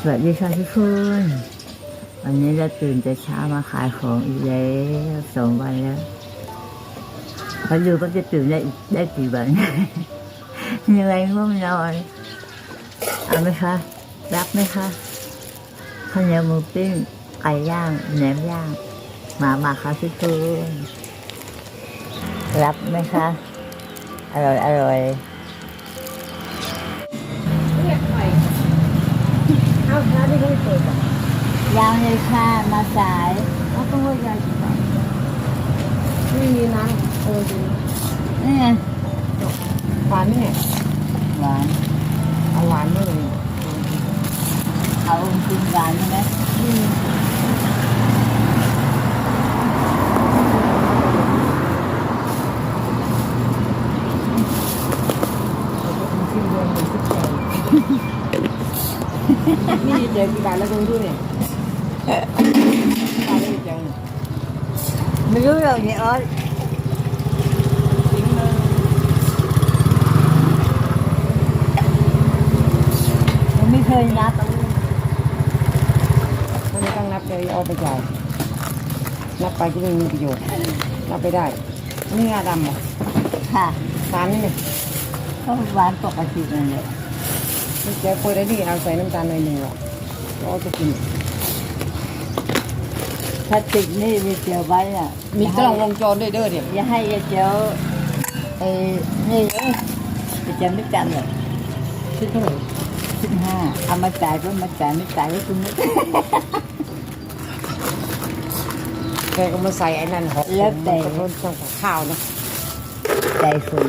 สวัสดีค่ะทุกคนวันนี้เราตื่นแต่เช้ามาขายของอีกแล้วสองวันแล้วพอดูก็จะตื่นได้ได้กี่วันเหนื่อยง่วงนอนเอาไหมคะรับไหมคะข้าวเหนียวหมูปิ้งไก่ย่างแหนมย่างมามาค่ะทุกคนรับไหมคะ อร่อยอร่อย เอาช้าที่เขาเปิดอะยาวเลยค่ะมาสายเขาต้องว่ายายกี่บาทไม่มีนะเออดีนี่ไงหวานไหมเนี่ยหวานเอาหวานเลยเอาองค์คุณหวานใช่ไหม ชิ้นเดียวหนึ่งสิบแปด นี่เจอกี่บาทแล้วคุณดูเนี่ยบาทได้จังไม่รู้หรอกเนี่ยออสทิ้งเลยยังไม่เคยนับมันไม่ต้องนับเลยเอาไปจ่ายนับไปก็ไม่มีประโยชน์นับไปได้ นี่งาดำเหรอค่ะสารนี่เนี่ยก็หวานปกตินั่นแหละ นี่เจ๊เปิดได้ที่เอาใส่น้ำตาลหน่อยหนึ่งหรอกแล้วเอาจะกิน พลาสติกนี่มีเจียวไว้อะมีกล้องวงจรด้วยเด้อเดี๋ยวอย่าให้ยายเจียวไอ้นี่เอ้ยจะจำไม่จำหรอกคิดเท่าไหร่สิบห้าเอามาจ่ายก็มาจ่ายไม่จ่ายก็คุณไม่ แกก็มาใส่ไอ้นั่นหอมแล้วแต่ มันก็เพิ่มกับข้าวนะใจฝืน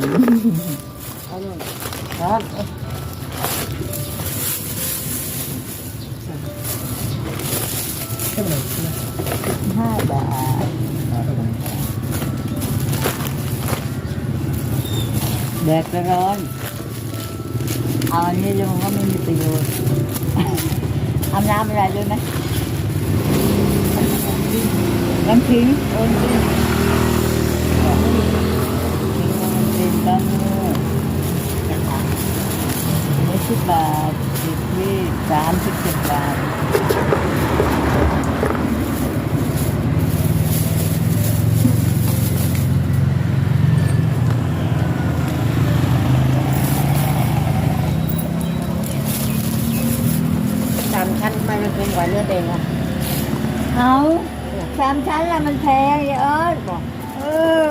เอาหน่อยครับ ท่าไหร่ห้าบาทแดดก็ร้อน เอาอันนี้ลงก็ไม่มีประโยชน์เอาน้ำอะไรด้วยไหมน้ำทิ้งโอนทิ้งน้ำทิ้งน้ำเนื้อไม่สิบบาทสิบที่สามสิบเจ็ดบาท สามชั้นทำ ไมมันเป็นกว่าเนื้อแดงอะเอาสามชั้นละมันแพงไอ้เอิร์ธบอกเออ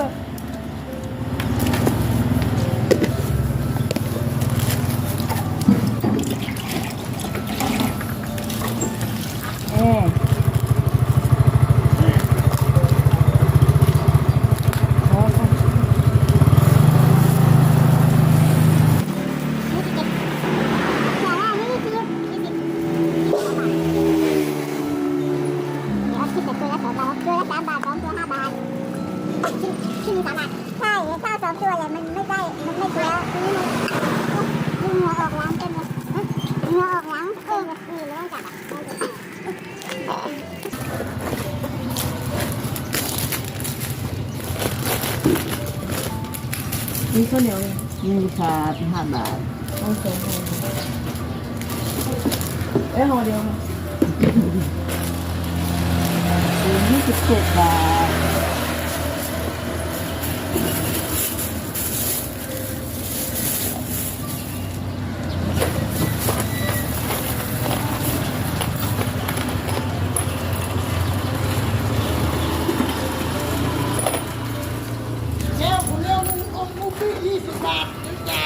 ชิ้นชิ้นสามบาทใช่ถ้าสองตัวเลยมันไม่ได้มันไม่เกี่ยวทีนี้มันหัวออกหลังเต็มเลยหัวออกหลังเออนี่เรื่องจับอะมีข้าวเหนียวเลยนี่ราคาห้าบาทเอาสองห่อเอ้ยห่อเดียวค่ะยี่สิบเจ็ดบาท แล้วคุณเรื่องมึงเอาลูกพี่ยี่สิ บาทใหญ่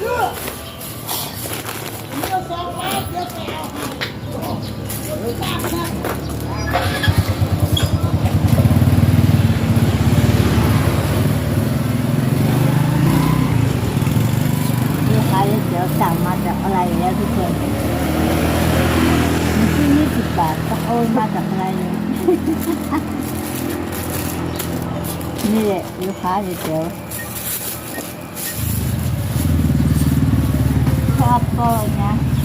เลือกเลือกสองบาทเลือกแก้วเลือกสามนะลูกค้าเดี๋ยวสั่งมาจากอะไรแล้วทุกคนมันที่ยี่สิบบาทก็โอนมาจากอะไรเนี่ยนี่แหละลูกค้าเดี๋ยว ชอบก็นะ